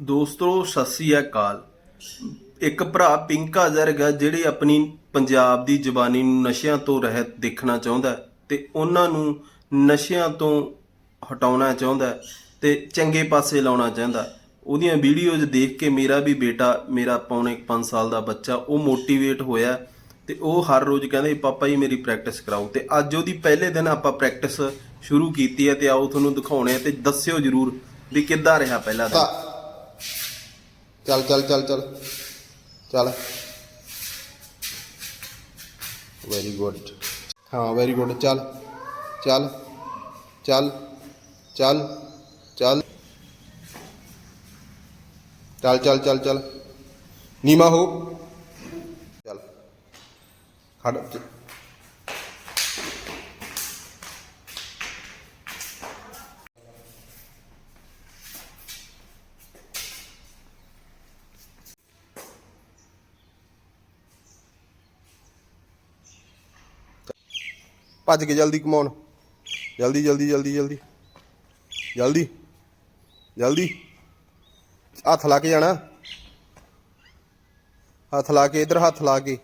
ਦੋਸਤੋ, ਸਤਿ ਸ੍ਰੀ ਅਕਾਲ। ਇੱਕ ਭਰਾ ਪਿੰਕਾ ਜ਼ਰਗਾ ਜਿਹੜੇ ਆਪਣੀ ਪੰਜਾਬ ਦੀ ਜ਼ਬਾਨੀ ਨੂੰ ਨਸ਼ਿਆਂ ਤੋਂ ਰਹਿਤ ਦੇਖਣਾ ਚਾਹੁੰਦਾ ਹੈ ਤੇ ਉਹਨਾਂ ਨੂੰ ਨਸ਼ਿਆਂ ਤੋਂ ਹਟਾਉਣਾ ਚਾਹੁੰਦਾ ਹੈ ਤੇ ਚੰਗੇ ਪਾਸੇ ਲਾਉਣਾ ਚਾਹੁੰਦਾ ਹੈ। ਉਹਦੀਆਂ ਵੀਡੀਓਜ਼ ਦੇਖ ਕੇ ਮੇਰਾ ਵੀ ਬੇਟਾ, ਮੇਰਾ ਪੌਣੇ 5 ਸਾਲ ਦਾ ਬੱਚਾ, ਉਹ ਮੋਟੀਵੇਟ ਹੋਇਆ ਤੇ ਉਹ ਹਰ ਰੋਜ਼ ਕਹਿੰਦੇ ਪਾਪਾ ਜੀ ਮੇਰੀ ਪ੍ਰੈਕਟਿਸ ਕਰਾਓ। ਤੇ ਅੱਜ ਉਹਦੀ ਪਹਿਲੇ ਦਿਨ ਆਪਾਂ ਪ੍ਰੈਕਟਿਸ ਸ਼ੁਰੂ ਕੀਤੀ ਹੈ ਤੇ ਆਓ ਤੁਹਾਨੂੰ ਦਿਖਾਉਣੇ ਆ ਤੇ ਦੱਸਿਓ ਜਰੂਰ ਵੀ ਕਿੱਦਾਂ ਰਿਹਾ ਪਹਿਲਾ ਦਿਨ। चल चल चल चल। चल। वेरी गुड हाँ वेरी गुड चल चल चल चल चल। चल चल चल चल। नीमा हो। चल। खड़ा ਭੱਜ ਕੇ ਜਲਦੀ ਕਮਾਉਣ। ਜਲਦੀ ਜਲਦੀ ਜਲਦੀ ਜਲਦੀ। ਜਲਦੀ ਜਲਦੀ। ਹੱਥ ਲਾ ਕੇ ਜਾਣਾ। ਹੱਥ ਲਾ ਕੇ, ਇਧਰ ਹੱਥ ਲਾ ਕੇ।